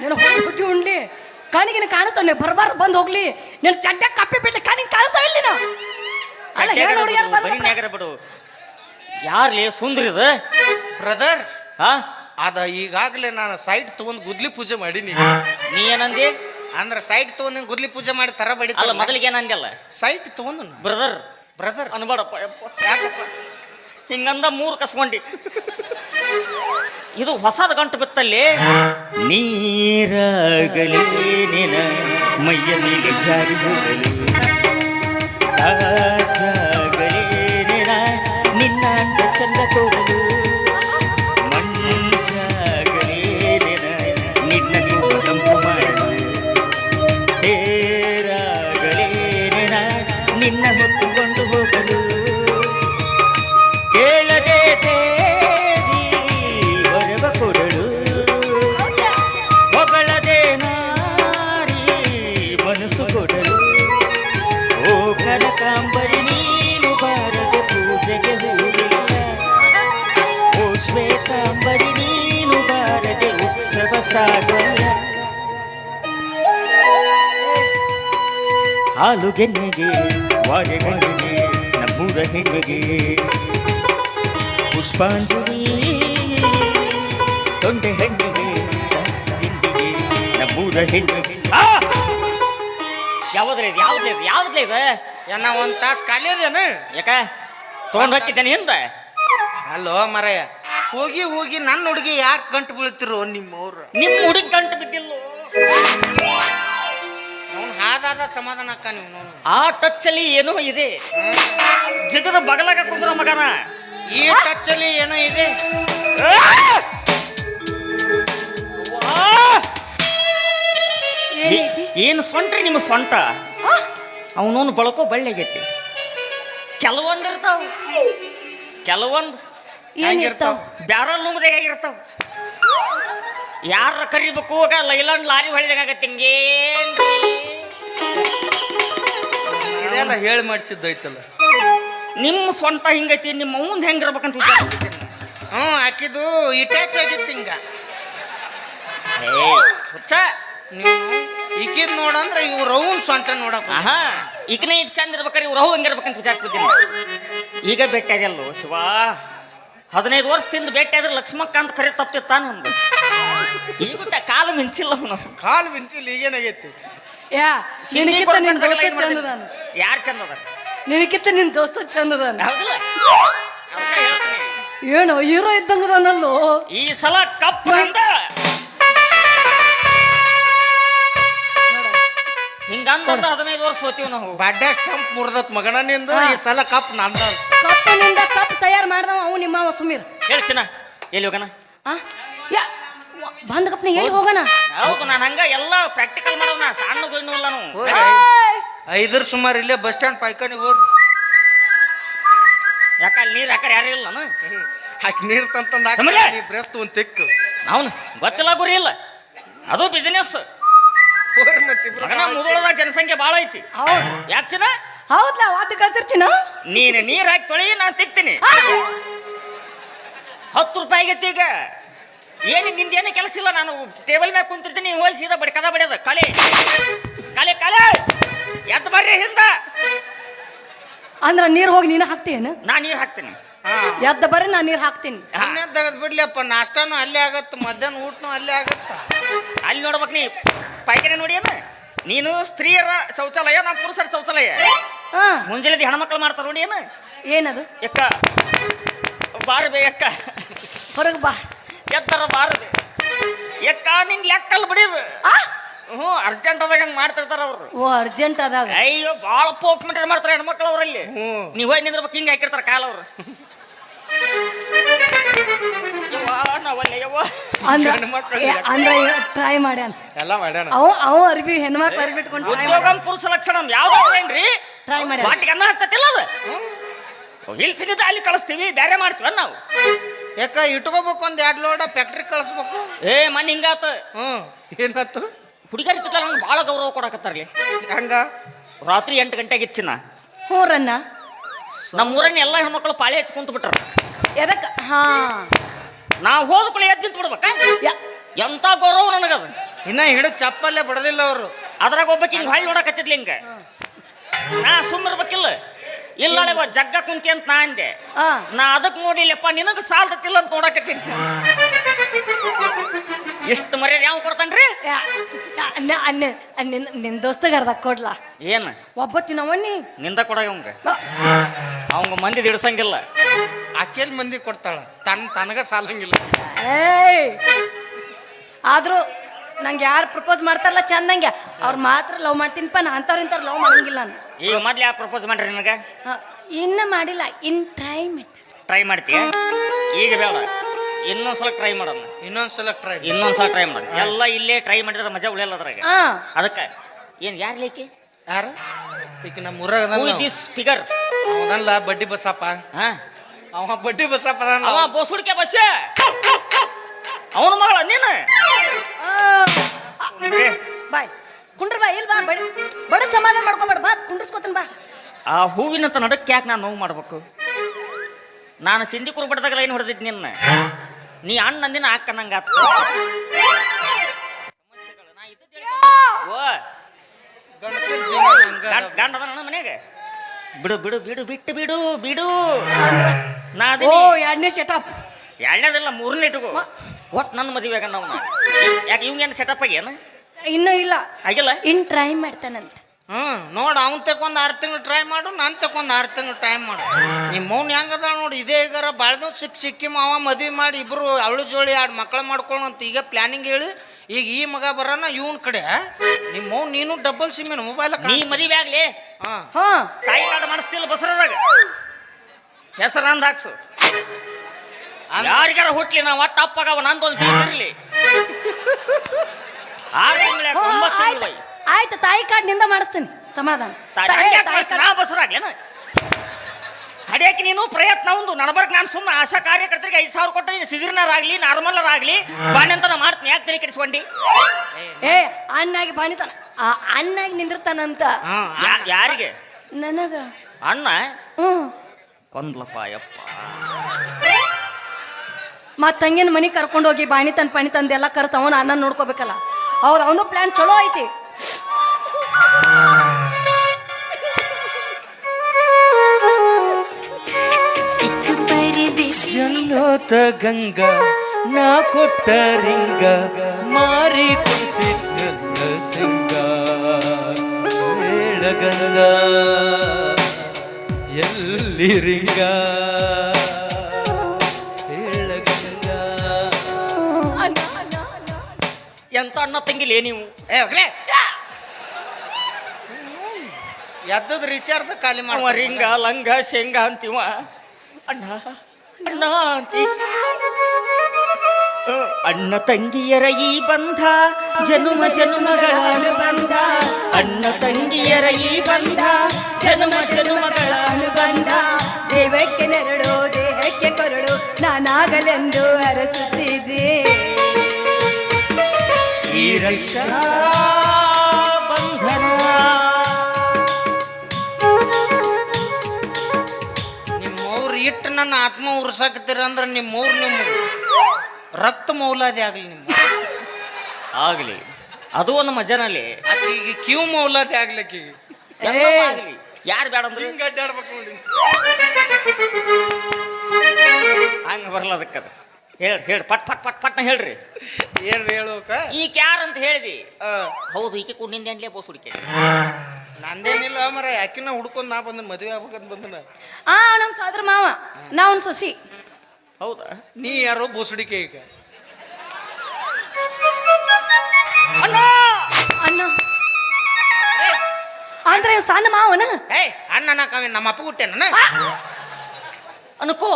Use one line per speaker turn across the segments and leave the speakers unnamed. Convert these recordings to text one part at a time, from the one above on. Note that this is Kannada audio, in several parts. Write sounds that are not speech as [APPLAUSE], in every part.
ನೀನು ಹೋಗಿ ಬುದ್ಧಿ ಉಣ್ಲಿ ಕಣಿಗಿನ ಕಾಣಿಸ್ತಾವ ನೀನು ಬರಬಾರ್ದು ಬಂದು ಹೋಗ್ಲಿ. ನೀನು ಚಡ್ಡ ಕಪ್ಪಿ ಬಿಡ್ಲಿ ಕಣಿಗೆ ಕಾಣಿಸ್ತಾವ ಇಲ್ಲಿ ನಾವು ಅಲ್ಲ ಹೇಳು ಹುಡುಗಿಯರು ಬಂದ್ರೆ
ಬರೀ ಬಿಡು. ಯಾರ್ಲಿ? ಸುಂದ್ರಿ
ಬ್ರದರ್
ಹಾ
ಅದ ಈಗಾಗಲೇ ನಾನು ಸೈಟ್ ತಗೊಂಡು ಗುದ್ಲಿ ಪೂಜೆ ಮಾಡೀನಿ.
ನೀ ಏನಂದಿ?
ಅಂದ್ರೆ ಸೈಟ್ ತಗೊಂಡ್ ಗುದ್ಲಿ ಪೂಜೆ ಮಾಡಿ ತರ ಬಡಿ
ಅಲ್ಲ ಮೊದಲಿಗೆ ಏನಂದಿಲ್ಲ
ಸೈಟ್ ತಗೊಂಡು
ಬ್ರದರ್.
ಬ್ರದರ್
ಅನ್ಬೇಡಪ್ಪ ಯಪ್ಪ. ಯಾಕಪ್ಪ? ಹಿಂಗಂದ ಮೂರು ಕಸ್ಕೊಂಡಿ. ಇದು ಹೊಸದ ಗಂಟು ಬಿತ್ತಲ್ಲಿ. ನೀರಾಗಲಿ ನಿನ ಮೈಯ ಮೇಲೆ ಜಾರಿ ಹೋಗಲು. ಹಾಲು ಗೆನ್ನೆಗೆ ವಾರೆಗಣ್ಣಿಗೆ ನಮ್ಮೂರ ಹೆಣ್ಣಿಗೆ. ಪುಷ್ಪಾಂಜಲಿ ತೊಂಡೆ ಹೆಣ್ಣಿಗೆ ನಮ್ಮೂರ ಹೆಣ್ಣಿಗೆ. ಯಾವ್ದ್ರೆ ಇದು ಯಾವ್ದ್ರಿ ಇದು ಯಾವ್ದ್ರಿ ಇದು
ಏನ ಒಂದ್ ತಾಸ್ ಖಾಲಿ ಅದೇನು?
ಯಾಕ? ತೊಗೊಂಡ್ ಹೋಗಿದ್ದೇನೆ ಹಿಂದ
ಅಲ್ಲೋ ಮರಯ್ಯ ಹೋಗಿ ಹೋಗಿ ನನ್ನ ಹುಡುಗಿ ಯಾಕೆ ಗಂಟು ಬೀಳ್ತಿರೋ ನಿಮ್ಮವ್ರು?
ನಿಮ್ಮ ಹುಡುಗಿ ಗಂಟು ಬಿದ್ದಿಲ್ಲ?
ಹಾದಾದ ಸಮಾಧಾನ ಅಕ್ಕ ನೀವು
ಆ ಟಚ್ ಅಲ್ಲಿ ಏನೋ ಇದೆ. ಜಗದ ಬಗಲಾಗ ಕುಂದ್ರ ಮಗನ.
ಈ ಟಚ್ ಅಲ್ಲಿ ಏನೋ ಇದೆ.
ಏನೈತಿ
ಏನು ಸೊಂಟ್ರಿ ನಿಮ್ಮ ಸೊಂಟ? ಅವನವನು ಬಳಕೋ ಬಳ್ಳಿಗೈತಿ ಕೆಲವೊಂದು ಇರ್ತಾವ. ಕೆಲವೊಂದು
ಏನಿರ್ತಾವ
ಬ್ಯಾರಲ್ ನುಂಗ್ದಾಗಿರ್ತಾವ ಯಾರ ಕರಿಬೇಕು ಆಗ ಲೈಲಾಂಡ್ ಲಾರಿ ಹೊಳಿದಾಗತ್ತೆ ಹಿಂಗೇನ್ರಿ
ಇದೆಲ್ಲ ಹೇಳಿ ಮಾಡಿಸಿದ್ದೈತಲ್ಲ
ನಿಮ್ಮ ಸೊಂಟ ಹಿಂಗೈತಿ ನಿಮ್ಮ ಮುಂದೆ ಹೆಂಗಿರ್ಬೇಕಂತ ವಿಚಾರ.
ಹ್ಞೂ ಹಾಕಿದ್ದು ಇಟ್ಯಾಚ್ ಆಗಿತ್ತು ಹಿಂಗ.
ಹುಚ್ಚ.
ಈಕಿದ್ ನೋಡಂದ್ರ ಇವ್ ರೌನ್ ಸೊಂಟ ನೋಡಪ್ಪ
ಆಹಾ ಈಗನೇ ಇಟ್ ಚಂದ ಇರ್ಬೇಕಾರೆ ಇವ್ರು ರಹು ಹೆಂಗಿರ್ಬೇಕಂತ ವಿಚಾರಿಸ್ಬಿದ್ದೀನಿ ಈಗ ಭೇಟಿ ಆಗ್ಯಲ್ಲೋ ಶಿವ. ಹದಿನೈದು ವರ್ಷದಿಂದ ಭೇಟಿ ಆದ್ರೆ ಲಕ್ಷ್ಮಕ್ಕ ಅಂತ ಕರೆ ತಪ್ಪಿತ್ತಾನೆ ನಮ್ದು ಈಗ ಕಾಲು ಮಿಂಚಿಲ್ಲ ಅವನು.
ಕಾಲು ಬಿಂಚಿಲ್ ಈಗೇನಾಗೈತಿ?
ಯಾ ನಿನಕಿತ್ತ ನಿನ್ ದೋಸ್ತ ಚಂದದಾನ.
ಯಾರು ಚಂದ ಅದ
ನಿನಕಿತ್ತ ನಿನ್ ದೋಸ್ತ ಚಂದದಾನ.
ಹೌದಿಲ್ಲ? ಹೇಳ್ತೀನಿ.
ಏನು ಹೀರೋ ಇದ್ದಂಗದಾನಲ್ಲೋ.
ಈ ಸಲ ಕಪ್ ಅಂತ ಹಿಂಗಂದ ಹದಿನೈದು ವರ್ಷ ಹೋತೀವಿ ನಾವು.
ಬಡ್ಡೆ ಸ್ಟಂಪ್ ಮುರ್ದತ್ ಮಗನ ನಿಂದು ಈ ಸಲ ಕಪ್ ನಂದ.
ಕಪ್ಪನಿಂದ ಕಪ್ ತಯಾರು ಮಾಡ್ದವ ಅವ್ ನಿಮ್ಮ ಸುಮೀರ್.
ಹೇಳ್ಚಿನ ಎಲ್ಲಿ ಹೋಗಣ?
ಹಾ ಯಾ ಕಪ್ನ ಎಲ್ಲಿ ಹೋಗೋಣ?
ಹೌದು ನಾನು ಹಂಗ ಎಲ್ಲ ಪ್ರಾಕ್ಟಿಕಲ್ ಮಾಡೋಣ ಸಣ್ಣ ಗಣ್ಣು ಇಲ್ಲ ನಾವು
ಐದರ ಸುಮಾರು ಇಲ್ಲೇ ಬಸ್ ಸ್ಟ್ಯಾಂಡ್ ಪೈಕಾನಿ ಹೋಗ್ರಿ.
ಯಾಕ ಅಲ್ಲಿ ನೀರು ಯಾಕಡೆ ಯಾರು ಇಲ್ಲ ನಾನು?
ಹಾಕಿ ನೀರು ತಂತಂದ
ನೀ
ಬ್ರೆಸ್ಟ್ ಒಂದ್ ತಿಕ್ಕು.
ಅವನು ಗೊತ್ತಿಲ್ಲ ಗುರಿ ಇಲ್ಲ. ಅದು ಬಿಸಿನೆಸ್
ಇಬ್ರು.
ಜನಸಂಖ್ಯೆ ಭಾಳ ಐತಿ.
ಹೌದು.
ಯಾಕೆ ಚಿನ್ನ?
ಹೌದ್ಲಾ ವಾತ ಕಳ್ಸಿರ್ಚಿನ
ನೀನು ನೀರು ಹಾಕಿ ತೊಳಿ ನಾನು ತಿಕ್ತೀನಿ. ಹತ್ತು ರೂಪಾಯಿ ಆಗೈತಿ ಈಗ. ಏನು ನಿಂದೇನು ಕೆಲಸ ಇಲ್ಲ ನಾನು ಟೇಬಲ್ ಮ್ಯಾಗ ಕುಂತಿರ್ತೀನಿ ಹೋಗಿ ಸೀದಾ ಬಡಿ ಕದ ಬಡಿಯೋದು. ಕಲೆ. ಕಲೆ ಕಲೆ. ಎದ್ದು ಬರ್ರಿ ಹಿಂದ.
ಅಂದ್ರ ನೀರ್ ಹೋಗಿ ನೀನು ಹಾಕ್ತೀಯೇನು?
ನಾ ನೀರು ಹಾಕ್ತೀನಿ.
ಎದ್ದ ಬರ್ರಿ ನಾ ನೀರ್ ಹಾಕ್ತೀನಿ.
ಅನ್ನೇ ತೆಗೆದ್ ಬಿಡ್ಲಿಯಪ್ಪ ನಾಷ್ಟಾನು ಅಲ್ಲೇ ಆಗತ್ತೆ ಮಧ್ಯಾಹ್ನ ಊಟನು ಅಲ್ಲೇ ಆಗತ್ತೆ?
ಅಲ್ಲಿ ನೋಡ್ಬೇಕು ನೀ. ಪೈಕರೆ ನೋಡಿ ಏನ? ನೀನು ಸ್ತ್ರೀಯರ ಶೌಚಾಲಯ ನಾ ಪುರುಷರ ಶೌಚಾಲಯ.
ಹಾ.
ಮುಂಜಾನೆ ಹೆಣ್ಮಕ್ಳು ಮಾಡ್ತಾರ ನೋಡಿ ಏನು?
ಏನದು?
ಎಕ್ಕ. ಬಾರಬೇ ಎಕ್ಕ.
ಹೊರಗ್ ಬಾ.
ಎತ್ತರ ಬಾರದು ಎಕ್ಕ ನಿನ್ ಲೆಕ್ಕಲ್ ಬಿಡಿದು.
ಆ?
ಹ್ಞೂ ಅರ್ಜೆಂಟ್ ಅದಾಗ ಹಂಗೆ ಮಾಡ್ತಿರ್ತಾರ ಅವರು.
ಓ ಅರ್ಜೆಂಟ್ ಅದಾಗ
ಅಯ್ಯೋ ಭಾಳ ಪೋಸ್ಟ್ ಮಿಟರ್ ಮಾಡ್ತಾರೆ ಹೆಣ್ಮಕ್ಳು ಅವರಲ್ಲಿ.
ಹ್ಞೂ.
ನೀವು ಹೋಗಿ ನಿಂದ್ರಬೇಕು ಹಿಂಗೆ ಹಾಕಿರ್ತಾರೆ ಕಾಲ ಅವರು.
ಅಂದ್ರ ಟ್ರೈ ಮಾಡ್ಯಾನ.
ಎಲ್ಲ ಮಾಡ್ಯಾನ.
ಅವ ಅವ ಅರ್ಬಿ ಹೆಣ್ಮಕ್ಳು ಅರ್ಬಿ ಇಟ್ಕೊಂಡು ಟ್ರೈ
ಉದ್ಯೋಗಂ ಪುರುಷ ಲಕ್ಷಣ ಯಾವ್ದು ಏನ್ರಿ?
ಟ್ರೈ ಮಾಡ್ಯಾನ.
ವಾಟಿಗೆ ಅನ್ನ ಹತ್ತತಿಲ್ಲ ಅದು? ಇಲ್ಲಿ ತಿಂದಿದ್ದ ಅಲ್ಲಿ ಕಳಿಸ್ತೀವಿ ಬೇರೆ ಮಾಡ್ತೀವಿ ನಾವು.
ಯಾಕ ಇಟ್ಕೋಬೇಕು ಒಂದ್ ಎರಡು ಲೋಡ ಫ್ಯಾಕ್ಟ್ರಿ ಕಳಿಸ್ಬೇಕು?
ಏ ಮನ್ ಹಿಂಗಾತ.
ಹ್ಮ್ ಏನಾತು?
ಇತ್ತಲ್ಲ ನಂಗೆ ಭಾಳ ಗೌರವ ಕೊಡಕತ್ತಾರ್ಲಿ.
ಹಂಗ?
ರಾತ್ರಿ ಎಂಟು ಗಂಟೆಗೆ ಇಚ್ಚಿನ.
ಹೂರನ್ನ? ರನ್ನ
ನಮ್ಮ ಊರನ್ನ ಎಲ್ಲ ಹೆಣ್ಮಕ್ಳು ಪಾಳಿ ಹಚ್ಚಿ ಕುಂತು ಬಿಟ್ರ.
ಎದಕ್ಕ ಹಾ.
ನಾವು ಹೋದ ಕೂಡ ಎದ್ದು ನಿಂತು ಬಿಡ್ಬೇಕ?
ಯಾ.
ಎಂತ ಗೌರವ ನನಗದ
ಇನ್ನ ಹಿಡಿದು ಚಪ್ಪಲ್ಲೇ ಬಿಡದಿಲ್ಲ ಅವರು.
ಅದ್ರಾಗ ಒಬ್ಬ ಚಿಂಗ್ ಹೊಳ್ಳಿ ನೋಡಕತ್ತಿದ್ಲಿ ಹಿಂಗ. ನಾ ಸುಮ್ಮರ್ಬೇಕಿಲ್ಲ ಇಲ್ಲ ಜಗ್ಗ ಕುಂತಿ ಅಂತ ನಾ ಅಂದೆ.
ಆ.
ನಾ ಅದಕ್ಕೆ ನೋಡಿಲ್ಲಪ್ಪ ನಿನಗ ತಿಲ್ಲ ಅಂತ ನೋಡಕತ್ತೀನಿ. ಎಷ್ಟು ಮರ್ಯಾದೆ ಯಾವ ಕೊಡ್ತಾನ್ರಿ?
ಯಾ- ಯಾ- ನ- ನ- ನಿನ್- ನಿನ್ ದೋಸ್ತಗ ಅರ್ಧ ಕೊಡ್ಲಾ?
ಏನ್?
ಒಬ್ಬತ್ತಿನವಣ್ಣಿ
ನಿಂದ ಕೊಡ ಅವಂಗ? ಅವಂಗ ಮಂದಿ ಹಿಡ್ಸಂಗಿಲ್ಲ
ಆಕೆಲ್ ಮಂದಿ ಕೊಡ್ತಾಳ. ತನ್ ತನಗ ಸಾಲಂಗಿಲ್ಲ.
ಏಯ್! ಆದ್ರೂ ನಂಗೆ ಯಾರು ಪ್ರಪೋಸ್ ಮಾಡ್ತಾರಲ್ಲ ಚಂದಂಗೆ ಅವ್ರು ಮಾತ್ರ ಲವ್ ಮಾಡ್ತೀನಿಪ್ಪ ನಾ ಅಂಥವ್ರು ಇಂಥವ್ರು ಲವ್ ಮಾಡಂಗಿಲ್ಲ ನಾನು.
ಈಗ ಮೊದ್ಲು ಯಾವ ಪ್ರಪೋಸ್ ಮಾಡ್ರಿ ನನಗೆ?
ಇನ್ನು ಇನ್ನ ಮಾಡಿಲ್ಲ. ಇನ್ ಟ್ರೈ ಮಾಡಿ
ಟ್ರೈ ಮಾಡ್ತೀಯ? ಈಗ ಬೇಡ. ಇನ್ನೊಂದ್ಸಲ ಟ್ರೈ ಮಾಡೋಣ.
ಇನ್ನೊಂದ್ಸಲ ಟ್ರೈ
ಇನ್ನೊಂದ್ಸಲ ಟ್ರೈ ಮಾಡೋಣ ಎಲ್ಲ ಇಲ್ಲೇ ಟ್ರೈ ಮಾಡಿದ್ರೆ ಮಜಾ ಉಳಿಯಲ್ಲ ಅದ್ರಾಗ. ಅದಕ್ಕೆ ಏನ್ ಯಾರು ಲೇಕಿ
ಯಾರು? ಈಗ ನಮ್ಮ ಊರಾಗ
ದಿಸ್ ಫಿಗರ್
ಅವನಲ್ಲ ಬಡ್ಡಿ ಬಸಪ್ಪ.
ಹಾ.
ಅವ ಬಡ್ಡಿ ಬಸಪ್ಪ ಅವ
ಅವ ಬೋಸುಡ್ಕೆ ಬಸ್ ಅವನ ಮಗಳ ನೀನು?
ಆ, ಬಾಯ್. ಕುಂಡ್ರ ಬಾ ಇಲ್ ಬಾ ಬಡ ಬಡ ಸಮಾಧಾನ ಮಾಡ್ಕೊಬೇಡ ಬಾ ಕುಂಡ್ರಸ್ಕೊತೀನಿ ಬಾ.
ಆ ಹೂವಿನಂತ ನಡಕ್ಕೆ ಯಾಕೆ ನಾನು ನೋವು ಮಾಡ್ಬೇಕು? ನಾನು ಸಿಂಧಿ ಕುರು ಲೈನ್ ಏನು ಹೊಡೆದಿದ್ ನಿನ್ನ? ನೀ ಅಣ್ಣ ಅಂದಿನ ಅಕ್ಕ ನಂಗೆ ಆತ. ಓ. ಗಂಡ ಗಂಡ ಅದ ನನ್ನ ಮನೆಗೆ ಬಿಡು ಬಿಡು ಬಿಡು ಬಿಟ್ಟು ಬಿಡು ಬಿಡು. ನಾ
ಓ ಎರಡನೇ ಸೆಟಪ್
ಎರಡನೇದಿಲ್ಲ ಮೂರನೇ ಇಟ್ಕೋ. ಒಟ್ಟು ನನ್ನ ಮದುವೆ ಗಂಡ ಅವನ. ಯಾಕೆ ಇವಂಗೇನು ಸೆಟಪ್ ಆಗ್ಯಾನ?
ಇನ್ನೂ ಇಲ್ಲ.
ಆಗಿಲ್ಲ
ಇನ್ ಟ್ರೈ ಮಾಡ್ತಾನಂತ.
ಹ್ಮ್ ನೋಡು ಅವ್ನ್ ತಕೊಂಡ್ ಆರು ತಿಂಗಳು ಟ್ರೈ ಮಾಡು ನಾನ್ ತಕೊಂಡ್ ಆರು ತಿಂಗಳು ಟ್ರೈ ಮಾಡು. ನಿಮ್ಮ ಮೌನ್ ಹೆಂಗದ ನೋಡಿ ಇದೇ ಈಗಾರ ಬಾಳ್ದು ಸಿಕ್ ಸಿಕ್ಕಿ ಮಾವ ಮದ್ವಿ ಮಾಡಿ ಇಬ್ರು ಅವಳು ಜೋಳಿ ಎರಡು ಮಕ್ಕಳು ಮಾಡ್ಕೊಳ್ಳೋ ಅಂತ ಈಗ ಪ್ಲಾನಿಂಗ್ ಹೇಳಿ ಈಗ ಈ ಮಗ ಬರೋಣ ಇವನ್ ಕಡೆ. ನಿಮ್ಮ ಮೌನ್ ನೀನು ಡಬಲ್ ಸಿಮ್ ಮೊಬೈಲ್
ನೀ ಮದುವೆ ಆಗ್ಲಿ.
ಹಾ.
ಹಾ.
ತಾಯಿ ಕಾರ್ಡ್ ಮಾಡಿಸ್ತಿಲ್ಲ ಬಸರದಾಗ? ಹೆಸರು ಅಂದ್ ಹಾಕ್ಸು ಯಾರಿಗಾರ ಹುಟ್ಲಿ ನಾವು ಒಟ್ಟು ಅಪ್ಪಗವ ನಂದೊಂದು ಇರ್ಲಿ [LAUGHS] ಆರು ತಿಂಗಳ ಒಂಬತ್ತು
ಆಯ್ತು
ತಿಂಗಳು
ಆಯ್ತು. ತಾಯಿ ಕಾಡಿನಿಂದ ಮಾಡಿಸ್ತೀನಿ. ಸಮಾಧಾನ.
ಬಸರಾಗ್ಲೇನ ಹಡಿಯಕ್ಕೆ ನೀನು ಪ್ರಯತ್ನ ಒಂದು ನಡಬರ್ಕ್ ನಾನು ಸುಮ್ಮನೆ ಆಶಾ ಕಾರ್ಯಕರ್ತರಿಗೆ ಐದು ಸಾವಿರ ಕೊಟ್ಟರೆ ಸಿಜಿರ್ನರ್ ಆಗ್ಲಿ ನಾರ್ಮಲ್ ಆಗ್ಲಿ ಬಾಣಂತನ ಮಾಡ್ತೀನಿ. ಯಾಕೆ ತಲೆ ಕೆಡಿಸ್ಕೊಂಡಿ?
ಏ ಅನ್ನಾಗಿ ಬಾಣಿತಾನ. ಆ ಅಣ್ಣಾಗಿ ನಿಂದಿರ್ತಾನಂತ.
ಯಾರಿಗೆ?
ನನಗ.
ಅಣ್ಣ?
ಹ್ಮ್
ಕೊಂದ್ಲಪ್ಪ ಯಪ್ಪ
ಮತ್ ತಂಗಿನ ಮನಿ ಕರ್ಕೊಂಡು ಹೋಗಿ ಬಾಣಿ ಪಣಿ ತಂದೆಲ್ಲ ಖರ್ಚು ಅವನ ಅನ್ನ ನೋಡ್ಕೋಬೇಕಲ್ಲ. ಹೌದು ಅವನು ಪ್ಲಾನ್ ಚಲೋ ಐತಿ.
ಎಲ್ಲೋತ ಗಂಗಾ ನಾ ಕೊಟ್ಟ ರಿಂಗ ಮಾರಿ ಕುಸಿದ್ನಲ್ಲ ಸಿಂಗ ಹೇಳಗಂಗ ಎಲ್ಲಿ ರಿಂಗ?
ಎಂತ ಅಣ್ಣ ತಂಗಿಲೇ ನೀವು?
ಏ ಹೋಗ್ಲೇ ಎದ್ದದ ರಿಚಾರ್ಜ್ ಖಾಲಿ ಮಾಡುವ
ರಿಂಗ ಲಂಗ ಶೇಂಗಾ ಅಂತೀವ. ಅಣ್ಣ ಅಣ್ಣ ಅಂತಿ. ಅಣ್ಣ ತಂಗಿಯರ ಈ ಬಂಧ ಜನುಮ ಜನುಮಗಳ ಅನುಬಂಧ ಅಣ್ಣ ತಂಗಿಯರ ಈ ಬಂಧ ಜನುಮ ಜನುಮಗಳ
ಅನುಬಂಧ ದೇವಕ್ಕೆ ನೆರಳು ದೇಹಕ್ಕೆ ಕೊರಳು ನಾನಾಗಲೆಂದು ಅರಸುತ್ತಿದೆ
ಈ ರಕ್ಷಾ ಬಂಧನ
ನಿಮ್ಮವ್ರು ಇಟ್ಟು ನನ್ನ ಆತ್ಮ ಉರ್ಸಾಕತ್ತೀರ ಅಂದ್ರೆ ನಿಮ್ಮವ್ರು ನಿಮ್ಮ ರಕ್ತ ಮೌಲಾದಿ ಆಗಲಿ ನಿಮ್ಮ.
ಆಗಲಿ. ಅದು ಒಂದು ಮಜನಲ್ಲಿ.
ಈಗ ಕ್ಯೂ ಮೌಲಾದಿ ಆಗ್ಲಿಕ್ಕೆ
ಆಗಲಿ. ಯಾರು ಬೇಡ ಅಂದ್ರೆ?
ಹಿಂಗೆ ಅಡ್ಡಾಡ್ಬೇಕು ನೋಡಿ.
ಹಂಗೆ ಬರಲ್ಲ ಅದಕ್ಕದ ಹೇಳ್ರಿ ಹೇಳ್ರಿ ಪಟ್ ಪಟ್ ಪಟ್ ಪಟ್ನ ಹೇಳ್ರಿ.
ಏನ್ ಹೇಳೋಕ
ಈ ಯಾರು ಅಂತ ಹೇಳಿದಿ? ಹೌದು ಈಕೆ ಕುಂಡಿಂದ ಎಂಡ್ಲೇ ಬೋಸ್ ಹುಡುಕಿ
ನಂದೇನಿಲ್ಲ ಮರ ಯಾಕಿನ ಹುಡ್ಕೊಂಡ್ ನಾ ಬಂದ ಮದುವೆ ಆಗ್ಬೇಕಂತ ಬಂದನ.
ಆ ನಮ್ಮ ಸಾದ್ರ ಮಾವ ನಾವು ಸೊಸಿ.
ಹೌದಾ?
ನೀ ಯಾರೋ ಬೋಸುಡಿಕೆ ಈಗ.
ಅಲ್ಲ
ಅಣ್ಣ. ಅಂದ್ರೆ ಇವ್ ಸಣ್ಣ ಮಾವನ?
ಏಯ್ ಅಣ್ಣ ನಾ ಕವಿ ನಮ್ಮ ಅಪ್ಪ ಹುಟ್ಟೆನ
ಅನ್ಕೋ.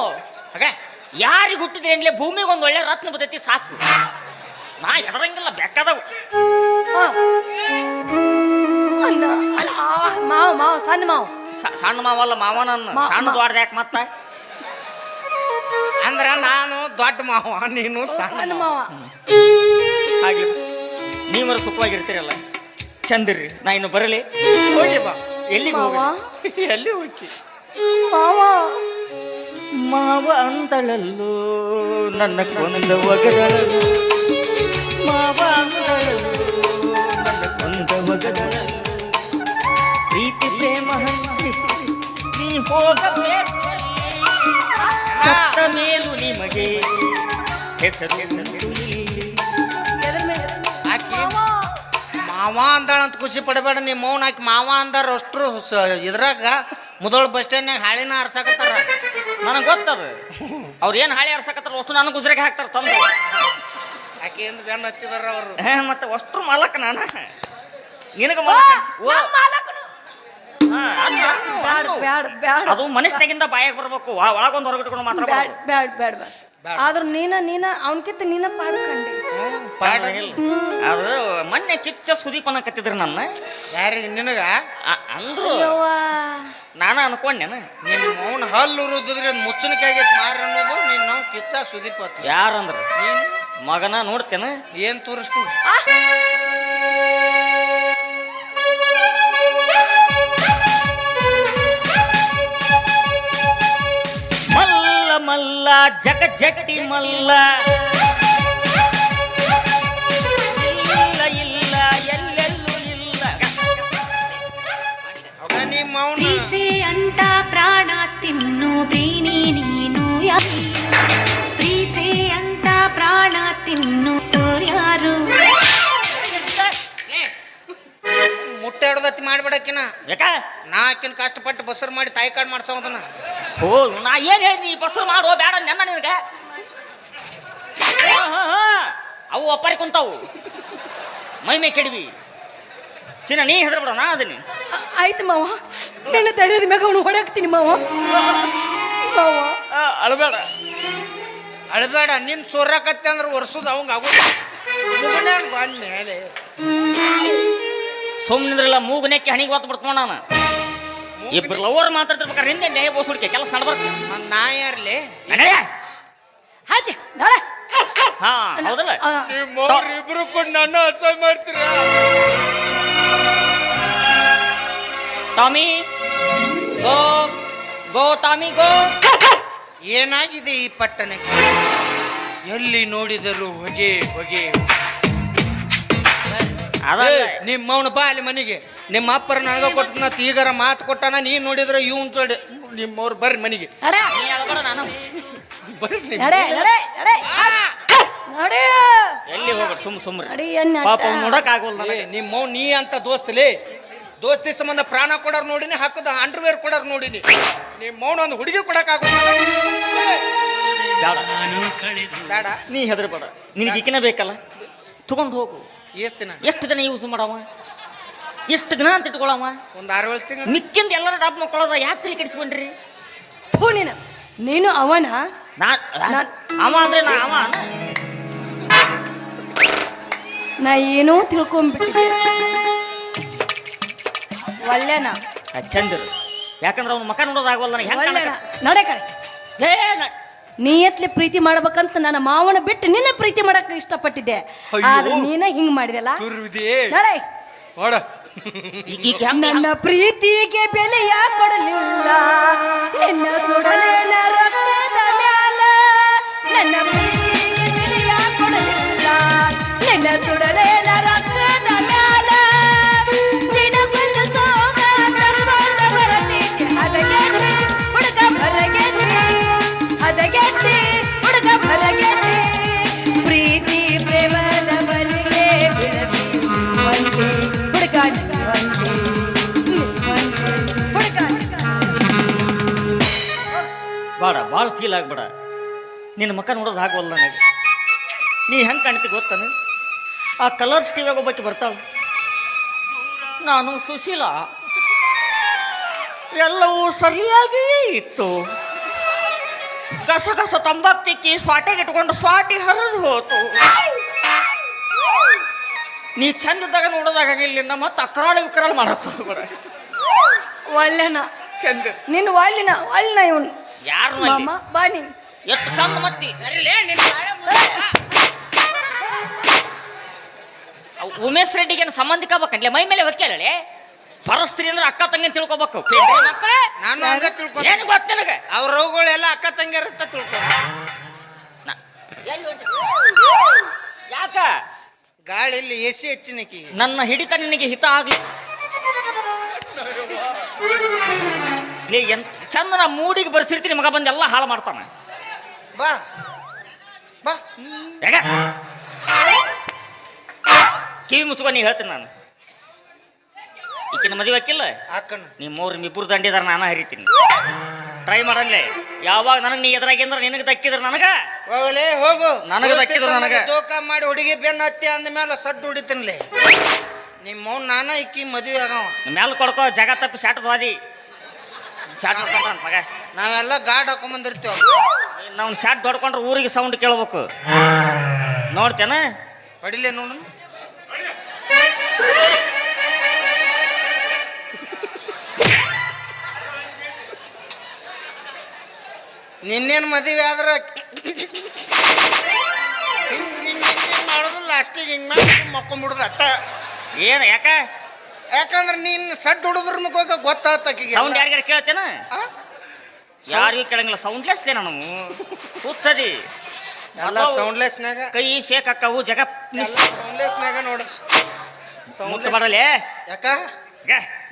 ಹಾಗೆ?
ಯಾರಿಗೆ ಹುಟ್ಟಿದ್ರೆ ಏನ್ಲೇ ಭೂಮಿಗೆ ಒಂದು ಒಳ್ಳೆ ರತ್ನ ಬದತಿ ಸಾಕು. ನಾ ಎದರಂಗಿಲ್ಲ ಬೆಕ್ಕದವು.
ಅಲ್ಲ ಮಾವ ಮಾವ ಸಣ್ಣ ಮಾವ.
ಸಣ್ಣ ಮಾವಲ್ಲ
ಮಾವನ
ಸಣ್ಣ ದೊಡ್ಡದ ಯಾಕೆ ಮತ್ತ?
ಅಂದ್ರ ನಾನು ದೊಡ್ಡ ಮಾವ ನೀನು ಸಣ್ಣ ಮಾವ.
ಹಾಗೆ ನೀವರು ಸುಖವಾಗಿರ್ತೀರಲ್ಲ? ಚಂದಿರ್ರಿ ನಾ ಇನ್ನು ಬರಲಿ.
ಹೋಗಿ ಬಾ.
ಎಲ್ಲಿಗೆ
ಮಾವ?
ಹೋಗಿ
ಎಲ್ಲಿ ಹೋಗಿ
ಮಾವ
ಮಾವ ಅಂತಳಲ್ಲೂ ನನ್ನ ಕೊಂದ ಒಗದಳಲು ಮಾವ ಅಂತಳಲ್ಲೂ ನನ್ನ ಕೊಂದ ಒಗದಳಲು ಪ್ರೀತಿ
ಪ್ರೇಮ ಹಂಚಿ
ನೀ ಹೋಗಲೇ ಸತ್ತ ನಿಮಗೆ ಹೆಸರು ಮಾವ. ಅಂದಾಳ ಅಂತ ಖುಷಿ ಪಡಬೇಡ ನಿಮ್ಮ ಮೌನ ಹಾಕಿ ಮಾವ ಅಂದಾರ ಅಷ್ಟರು ಇದ್ರಾಗ ಮೊದಲು ಬಸ್ ಸ್ಟ್ಯಾಂಡ್ನಾಗ ಹಾಳಿನ ಆರ್ಸಾಕತ್ತಾರ.
ನನಗೆ ಗೊತ್ತದ. ಅವ್ರು ಏನು ಹಾಳಿ ಆಡ್ಸಕತ್ತಾರ ಅಷ್ಟು ನನಗೆ ಗುಜರಿಗೆ ಹಾಕ್ತಾರ ತಂದು.
ಆಕಿ ಎಂದು ಬೆನ್ನ ಹತ್ತಿದಾರ ಅವರು?
ಮತ್ತೆ ಅಷ್ಟು ಮಾಲಕ ನಾನ? ನಿನಗೆ ಮಾಲಕ? ಓ.
ನಮ್ಮ ಮಾಲಕನು.
ಹಾ,
ಬ್ಯಾಡ ಬ್ಯಾಡ ಬ್ಯಾಡ.
ಅದು ಮನಸ್ಸಿನಾಗಿಂದ ಬಾಯಾಗ ಬರ್ಬೇಕು. ಒಳ- ಒಳಗೊಂದು ಹೊರಗಿಟ್ಕೊಂಡು ಮಾತ್ರ
ಬ್ಯಾಡ್ ಬ್ಯಾಡ್ ಬ್ಯಾಡ್ ಬ್ಯಾಡ. ಆದ್ರೂ ನೀನ ನೀನ ಅವನ್ಕಿಂತ ನೀನ ಪಾಡ್ಕಂಡಿ
ಪಾಡ
ಅದು ಮೊನ್ನೆ ಕಿಚ್ಚ ಸುದೀಪ್ ಅನ್ನಕತ್ತಿದ್ರು ನನ್ನ.
ಯಾರಿಗೆ ನಿನಗ?
ಆ, ಅಂದ್ರು.
ಯವ್ವ
ನಾನ ಅನ್ಕೊಂಡೇನ.
ನಿಮ್ಮ ಮೌನ ಹಲ್ಲು ಉರುದಿದ್ರೆ ಮುಚ್ಚಣಿಕೆ ಆಗೈತೆ ಮಾರಿ ಅನ್ನೋದು ನೀನು ನಾವು ಕಿಚ್ಚ ಸುದೀಪ್.
ಯಾರಂದ್ರ?
ನೀನು?
ಮಗನ ನೋಡ್ತೇನ.
ಏನ್ ತೋರಿಸ್ತೀನಿ
ಜಗ ಜಟ್ಟಿ ಮಲ್ಲ
ಮುಟ್ಟಾಡ್ದತ್ತಿ ಮಾಡ್ಬೇಡಕಿನ
ಯಾಕ?
ನಾ ಆಕಿನ ಕಷ್ಟಪಟ್ಟು ಬಸರ್ ಮಾಡಿ ತಾಯಿ ಕಾರ್ಡ್ ಮಾಡ್ಸೋದನ್ನ
ಓ ನಾ ಏನ್ ಹೇಳಿದ್ನಿ ಈ ಬಸ್ಸು ಮಾಡೋ ಬೇಡ ನೆನ್ನ ನಿನಗೆ. ಹಾ, ಹಾ, ಹಾ. ಅವು ಒಪ್ಪರಿ ಕುಂತಾವು. ಮೈ ಮೇ ಕೆಡವಿ. ಚಿನ್ನ ನೀ ಹೆದ್ರ ಬಿಡೋ ನಾ ಅದನ್ನ
ಆ- ಆಯ್ತು ಮಾವ. ನನ್ನ ಧೈರ್ಯದ ಮ್ಯಾಗ ಅವನು ಹೊಡಕ್ತೀನಿ ಮಾವ. ಮಾವ.
ಅಳಬೇಡ.
ಅಳಬೇಡ ನಿನ್ ಸೋರಾಕತ್ತೆ ಅಂದ್ರೆ ಒರ್ಸುದು ಅವಂಗ ಆಗುತ್ತೆ ಬಂದ ಮೇಲೆ
ಸುಮ್ಮನಿದ್ರಲ್ಲ ಮೂಗು ನೆಕ್ಕಿ ಹಣಿಗೆ ಒತ್ತು ಬಿಡ್ತು ನಾನು. ಇಬ್ರು ಲವರ್ ಮಾತಾಡ್ತಿರ್ಬೇಕಾರೆ ಹಿಂದೆ ನ್ಯಾಯ ಬೋಸ್ ಹುಡುಕಿ ಕೆಲಸ ನಡ್ಬಾರ್ದು
ನನ್ನ ನಾ ಯಾರ್ಲಿ?
ನಡೆಯ
ಹಾಚೆ ನೋಡ
ಹಾ ಹೌದಲ್ಲ?
ಆ,
ಇಬ್ರು ಕೂಡ ನನ್ನ ಅಸಹ್ಯ ಮಾಡ್ತೀರ?
Tommy go go Tommy go.
ಏನಾಗಿದೆ ಈ ಪಟ್ಟಣಕ್ಕೆ? ಎಲ್ಲಿ ನೋಡಿದರೂ ಹೊಗೆ ಹೊಗೆ
ಅದಲ್ಲ
ನಿಮ್ಮ ಮೌನ ಬಾ ಅಲ್ಲಿ ಮನೆಗೆ. ನಿಮ್ಮ ಅಪ್ಪರ ನನಗ ಕೊಟ್ಟನ ಈಗರ ಮಾತು ಕೊಟ್ಟಾನ ನೀ ನೋಡಿದ್ರೆ ಇವನ್ ಚೋಡಿ ನಿಮ್ಮವ್ರು ಬರ್ರಿ ಮನೆಗೆ.
ನಾನು? ಎಲ್ಲಿ ಹೋಗ್ರಿ ಸುಮ್ ಸುಮ್ರಿ ಪಾಪ ಅವ್ನ್ ನೋಡಕ್
ಆಗೋಲ್ಲ
ನಿಮ್ಮವ್
ನಿಮ್ಮ ನೀ ಅಂತ ದೋಸ್ತಲಿ ದೋಸ್ತಿ ಸಂಬಂಧ ಪ್ರಾಣ ಕೊಡೋರು ನೋಡಿನಿ ಹಾಕದ ಅಂಡರ್ವೇರ್ ಕೊಡೋರು ನೋಡಿನಿ. ನಿಮ್ಮ ಮೌನ ಒಂದು ಹುಡುಗಿ ಕೊಡಕ್ ಆಗೋದಿಲ್ಲ
ಬೇಡ.
ಬೇಡ
ನೀ ಹೆದರ್ಬೇಡ. ನಿನಗೆ ಈಕಿನ ಬೇಕಲ್ಲ? ತಗೊಂಡು ಹೋಗು.
ಎಷ್ಟ್ ದಿನ?
ಎಷ್ಟು ದಿನ ಯೂಸ್ ಮಾಡವ? ಎಷ್ಟು ದಿನ ಅಂತ ಇಟ್ಕೊಳವ?
ಒಂದು ಆರು ಏಳು ತಿಂಗಳು.
ಮಿಕ್ಕಿಂದ ಎಲ್ಲರೂ ಡಾಬ್ ಮಕ್ಕಳದ ಯಾಕೆ ತಲೆ ಕೆಡಿಸ್ಕೊಂಡ್ರಿ
ಥೂ ನೀನು. ನೀನು ಅವನ?
ನಾ
ನಾನ್-
ಅವ ಅಂದ್ರೆ ನಾ ಅವ.
ನಾ ಏನೋ ತಿಳ್ಕೊಂಬಿಟ್ಟಿ ಒಳ್ಳೆನ?
ಚಂದ್ರ. ಯಾಕಂದ್ರೆ ಅವ್ನ ಮಕ ನೋಡೋದಾಗವಲ್ಲ ನನಗೆ ಹೆಂಗೆ
ಒಳ್ಳೆನ? ನಡೆ ಕಡೆ
ಏ ನ-
ನೀ ಎತ್ಲಿ ಪ್ರೀತಿ ಮಾಡ್ಬೇಕಂತ ನನ್ನ ಮಾವನ ಬಿಟ್ಟು ನಿನ್ನ ಪ್ರೀತಿ ಮಾಡಕ್ ಇಷ್ಟಪಟ್ಟಿದ್ದೆ. ಆದ್ರೆ ನೀನ ಹಿಂಗ್ ಮಾಡಿದೆಲ್ಲ? ನಡೆ. ನನ್ನ ಪ್ರೀತಿಗೆ ಬೆಲೆಯ ಕೊಡಲಿಲ್ಲ ನಿನ್ನ ಸುಡಲೇನ ರಕ್ತದ ಮ್ಯಾಲ. ನನ್ನ ಪ್ರೀತಿಗೆ ಬೆಲೆಯ ಕೊಡಲಿಲ್ಲ ನಿನ್ನ ಸುಡಲೇನ
ಫೀಲ್ ಆಗ್ಬೇಡ. ನಿನ್ನ ಮುಖ ನೋಡೋದು ಆಗವಲ್ಲ ನನಗೆ. ನೀ ಹೆಂಗೆ ಕಾಣ್ತಿ ಗೊತ್ತಾನೆ? ಆ ಕಲರ್ಸ್ ಟಿವಿಯಾಗ ಒಬ್ಬಕ್ಕೆ ಬರ್ತಾಳ. ನಾನು ಸುಶೀಲ. ಎಲ್ಲವೂ ಸರಿಯಾಗಿಯೇ ಇತ್ತು. ಗಸಗಸ ಗಸ ತಂಬಾಕ್ ತಿಕ್ಕಿ ಸ್ವಾಟೆಗೆ ಇಟ್ಕೊಂಡು ಸ್ವಾಟಿ ಹರಿದು ಹೋತು. ನೀ ಚಂದದಾಗ ನೋಡೋದಾಗಿಲ್ಲ ಮತ್ತೆ ಅಕ್ರಾಳ ವಿಕ್ರಾಳ ಮಾಡಕ್ ಹೋಗ್ಬೇಡ.
ಒಳ್ಳೆನ.
ಚಂದ.
ನಿನ್ನ ಒಳ್ಳಿನ ಒಳ್ಳಿನ ಇವನು.
ಯಾರು
ಮಾಮ ಬಾ ನೀ
ಎಷ್ಟು ಚಂದ ಮತ್ತಿ? ಅವ್ ಉಮೇಶ್ ರೆಡ್ಡಿಗೆ ಏನು ಸಂಬಂಧಿಕ ಬೇಕಂಡ್ಲೆ ಮೈ ಮೇಲೆ ಒಕ್ಕೇಳಿ ಪರಸ್ತ್ರೀ ಅಂದ್ರೆ ಅಕ್ಕ ತಂಗಿ ಅಂತ ತಿಳ್ಕೊಬೇಕು. ಮಕ್ಕಳೇ?
ನಾನು ಹಂಗ ತಿಳ್ಕೊ
ಏನು ಗೊತ್ತ ನಿನಗೆ?
ಅವ್ರ ರೋಗಗಳೆಲ್ಲ ಅಕ್ಕ ತಂಗಿ ತಿಳ್ಕೊ.
ನಾ- ಯಾಕ
ಗಾಳಿ ಇಲ್ಲಿ ಎ ಸಿ ಹೆಚ್ಚಿನಕಿ.
ನನ್ನ ಹಿಡಿತ ನಿನಗೆ ಹಿತ ಆಗ್ಲಿ. ನೀ ಎಂತ ಚಂದ ನಾ ಮೂಡಿಗೆ ಬರ್ಸಿರ್ತೀನಿ ಮಗ ಬಂದು ಎಲ್ಲ ಹಾಳು ಮಾಡ್ತಾನೆ.
ಬಾ. ಬಾ.
ಕಿವಿ ಮುಚ್ಕೊಂಡು ನೀ ಹೇಳ್ತೀನಿ ನಾನು. ಈಕಿನ ಮದುವೆ ಹಾಕಿಲ್ಲ?
ಹಾಕಣ
ನಿಮ್ಮ ಮೂರು ಇಬ್ಬರು ದಂಡಿದಾರ ನಾನು ಹರಿತೀನಿ. ಟ್ರೈ ಮಾಡಂಗ್ಲೆ ಯಾವಾಗ ನನಗೆ ನೀ ಎದುರಾಗಿಂದ್ರ ನಿನಗೆ ದಕ್ಕಿದ್ರ ನನಗ?
ಹೋಗಲೇ ಹೋಗು.
ನನಗೆ ದಕ್ಕಿದ್ರು ನನಗೆ.
ತೂಕ ಮಾಡಿ ಹುಡುಗಿ ಬೆನ್ನ ಹತ್ತಿ ಅಂದ ಮೇಲೆ ಸಡ್ಡು ಹೊಡಿತೀನಿಲೆ ನಿಮ್ಮ ನಾನ ಇಕ್ಕಿ ಮದುವೆ ಆಗವ
ಮೇಲೆ ಕೊಡ್ಕೋ ಜಗ ತಪ್ಪಿ ಶಾಟದ ವಾದಿ. ಶಾಟ್ ಹೊಡ್ಕೊಂಡ್ರ ಮಗ.
ನಾವೆಲ್ಲ ಗಾಡ್ ಹಾಕೊಂಬಂದಿರ್ತೇವೆ.
ನಾವು ಶಾಟ್ ಹೊಡ್ಕೊಂಡ್ರೆ ಊರಿಗೆ ಸೌಂಡ್ ಕೇಳ್ಬೇಕು. ನೋಡ್ತೇನೆ.
ಹೊಡಿಲೆ ನೋಡು. ನಿನ್ನೇನು ಮದುವೆ ಆದ್ರೆ ಹಿಂಗೆ ಹಿಂಗೆ ಹಿಂಗ್ ಮಾಡೋದು ಲಾಸ್ಟಿಗೆ ಹಿಂಗೆ ಮಾಡಿ ಮಕ್ಕೊಂಬಿಡುದು ಅಟ್ಟ.
ಏನು ಯಾಕ?
ಯಾಕಂದ್ರೆ ನೀನ್ ಸಡ್ ಹುಡುದ್ರ ಮುಖ ಗೊತ್ತಾಗ್ತಕ್ಕೆ
ಸೌಂಡ್ ಯಾರಿಗಾರ ಕೇಳ್ತೇನ ಯಾರಿಗೂ ಕೇಳಂಗಿಲ್ಲ. ಸೌಂಡ್ಲೆಸ್ಲೇ ನಾವು ಹುಚ್ಚದಿ
ಎಲ್ಲ ಸೌಂಡ್ಲೆಸ್ನಾಗ
ಕೈ ಶೇಕ್ ಅಕ್ಕವು ಜಗ
ಎಲ್ಲ ಸೌಂಡ್ಲೆಸ್ನಾಗ ನೋಡು. ಸೌಂಡ್
ಮಾಡಲಿ?
ಯಾಕ?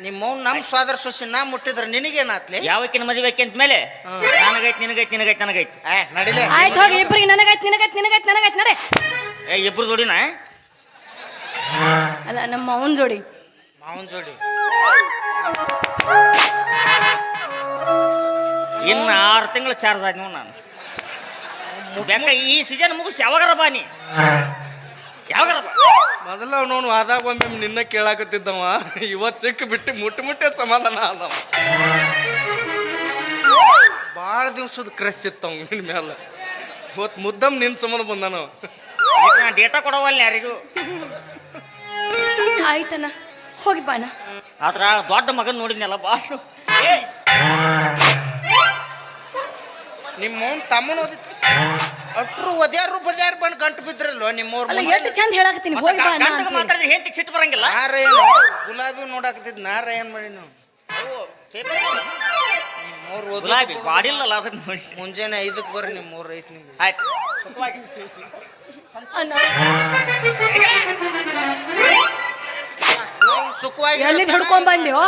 ನಿಮ್ಮ ಮೌನ್ ನಮ್ಮ ಸ್ವಾದರ ಸೊಸಿ ನಾ ಮುಟ್ಟಿದ್ರೆ ನಿನಗೇನಾತ್ಲಿ?
ಯಾವಕ್ಕಿನ ಮದುವೆ ಅಂತ ಮೇಲೆ. ನನಗೈತಿ ನಿನಗೈತಿ ನಿನಗೈತಿ ನನಗೈತಿ.
ಏ ನಡಿಲೆ.
ಆಯ್ತು ಹೋಗಿ ಇಬ್ರಿಗೆ ನನಗಾಯ್ತು ನಿನಗಾಯ್ತು ನಿನಗಾಯ್ತು ನನಗಾಯ್ತು ನಡೆ.
ಏ ಇಬ್ರು ಜೋಡಿನ?
ಅಲ್ಲ ನಮ್ಮ ಅವನ್ ಜೋಡಿ.
ಮಾವನ್ ಜೋಡಿ.
ಇನ್ನು ಆರು ತಿಂಗಳು ಚಾರ್ಜ್ ಆಗಿದೆ ನೀವು ನಾನು ಈ ಸೀಸನ್ ಮುಗಿಸಿ ಯಾವಾಗರ ಬಾ ನೀ. ಯಾವಾಗಾರ ಬಾ.
ಮೊದಲ ಅವನು ಆದಾಗ ಒಮ್ಮೆ ನಿನ್ನ ಕೇಳಾಕತ್ತಿದ್ದವ. ಇವತ್ತು ಸಿಕ್ಕ ಬಿಟ್ಟು ಮುಟ್ಟು ಮುಟ್ಟೆ ಸಮಾಧಾನ ಆದವ. ಭಾಳ ದಿವ್ಸದ ಕ್ರಶ್ ಇತ್ತು ಅವ್ನ ಮೇಲೆ ಮ್ಯಾಲ. ಇವತ್ತು ಮುದ್ದಮ್ ನಿನ್ನ ಸಂಬಂಧ ಬಂದಾನವ.
ಡೇಟಾ ಕೊಡವಲ್ಲ ಯಾರಿಗೂ?
ಆಯ್ತಣ್ಣ. ಹೋಗಿ ಬಾಣ
ಆದ್ರ ದೊಡ್ಡ ಮಗನ್ ನೋಡಿದ್ನಲ್ಲ ಬಾಸು. ಏ!
ನಿಮ್ಮ ಮೌನ್ ತಮ್ಮನ ಓದಿತ್ತು ಅಟ್ರು ಒದ್ಯಾರು ಬಡ್ಯಾರು ಬಂದು ಗಂಟು ಬಿದ್ರಲ್ಲ ನಿಮ್ಮ
ಅಲ್ಲ ಎಷ್ಟು ಚಂದ ಹೇಳಕತ್ತೀನಿ ಹೋಗಿ ಬಾಣ
ಗಂಟಗೆ
ಅಂತ
ಮಾತಾಡಿದ್ರೆ ಹೆಂತಿಗೆ ಸಿಟ್ಟು ಬರಂಗಿಲ್ಲ?
ನಾರ ಏನು ಗುಲಾಬಿ ನೋಡಾಕತ್ತಿದ್ ನಾರ ಏನ್ ಮಾಡಿ ನಾವು ನಿಮ್ಮವ್ರ ಓದಿ
ಗುಲಾಬಿ ಬಾಡಿಲ್ಲಲ್ಲ ಅದನ್ನ ನೋಡಿ.
ಮುಂಜಾನೆ ಐದಕ್ಕೆ ಬರ್ರಿ ನಿಮ್ಮವ್ರ ಐತಿ ನಿಮ್ಗೆ.
ಆಯ್ತು. ಸುಖವಾಗಿ.
ಅಣ್ಣ,
ಸುಖವಾಗಿ
ಎಲ್ಲಿದ್ ಹಿಡ್ಕೊಂಡ್ ಬಂದ್ಯೋ?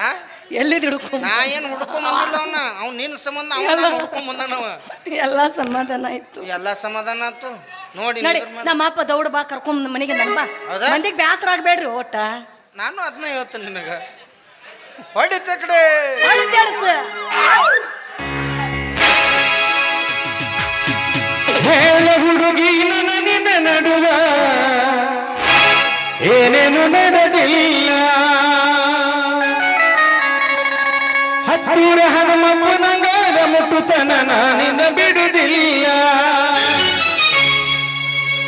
ಆ?
ಎಲ್ಲಿದ್ ಹಿಡ್ಕೊಂಡ್
ನಾ ಏನ್ ಹುಡ್ಕೊಂಡ್ ಬಂದಿಲ್ಲ ಅವನ. ಅವ್ನ ನಿನ್ನ ಸಂಬಂಧ ಅವನ ಹುಡ್ಕೊಂಡ್ ಬಂದಾನವ
ಎಲ್ಲ ಸಮಾಧಾನ ಆಯ್ತು.
ಎಲ್ಲ ಸಮಾಧಾನ ಆಯ್ತು. ನೋಡಿ
ನೋಡಿ
ನಿಂದ್ರ ಮೇಲೆ.
ನಮ್ಮ ಅಪ್ಪ ದೌಡ್ ಬಾ ಕರ್ಕೊಂಡ್ ಮನೆಗೆ ನನ್ ಬಾ.
ಹೌದಾ?
ಮಂದಿಗೆ ಬ್ಯಾಸರ ಆಗ್ಬೇಡ್ರಿ ಒಟ್ಟ.
ನಾನು ಅದನ್ನ ಹೇಳ್ತೀನಿ ನಿನಗ. ಹೊಡಿ ಚಕಡೆ.
ಅಳ್ಚಾಡ್ಸ.
ಹೇಳ ಹುಡುಗಿ ಹತ್ತೂರ ಹನುಮಪ್ಪನಂಗಾರ ಮುಟ್ಟುತನ ನಾನಿನ ಬಿಡುದಿಲ್ಲ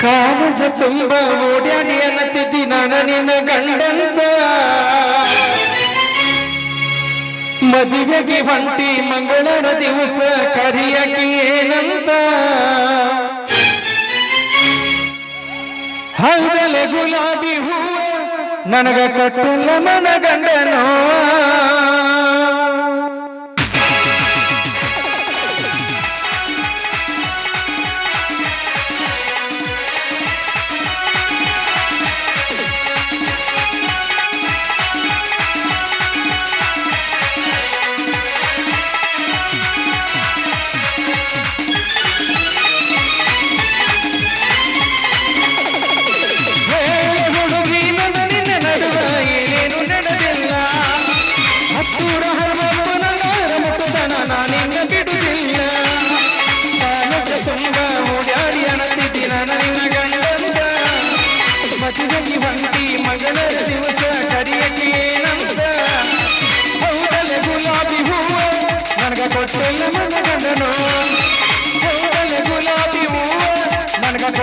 ಕಾಲಜ ತುಂಬ ಓಡ್ಯಾಡಿ ಅನ್ನತಿದ್ದಿ ನಾನು ನಿನ್ನ ಗಂಡಂತ. ಮದುವೆಗೆ ಹೊಂಟಿ ಮಂಗಳರ ದಿವಸ ಕರಿಯಕ್ಕೆ ಏನಂತ. ಹೌದಲೆ ಗುಲಾಬಿ ಹೂವ, ನನಗ ಕಟ್ಟಲ್ಲ ಮನ ಗಂಡನೋ?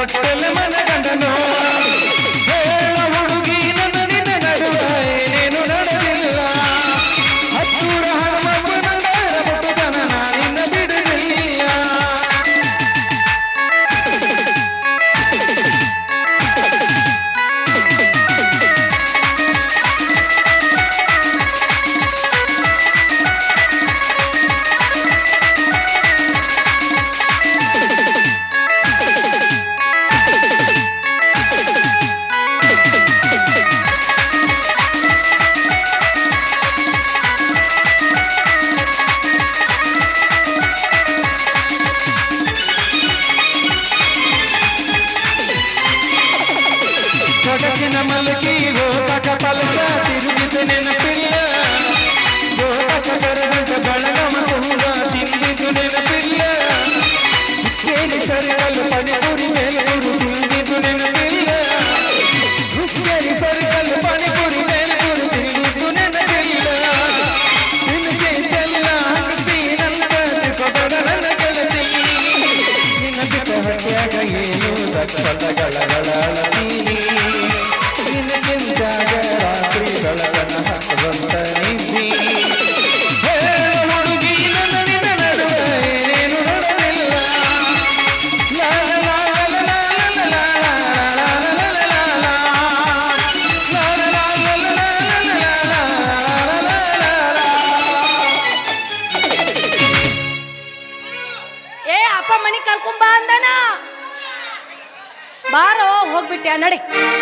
ನನಗ ಕೊಟ್ಟಿಲ್ಲ
ಬರ್ರಿ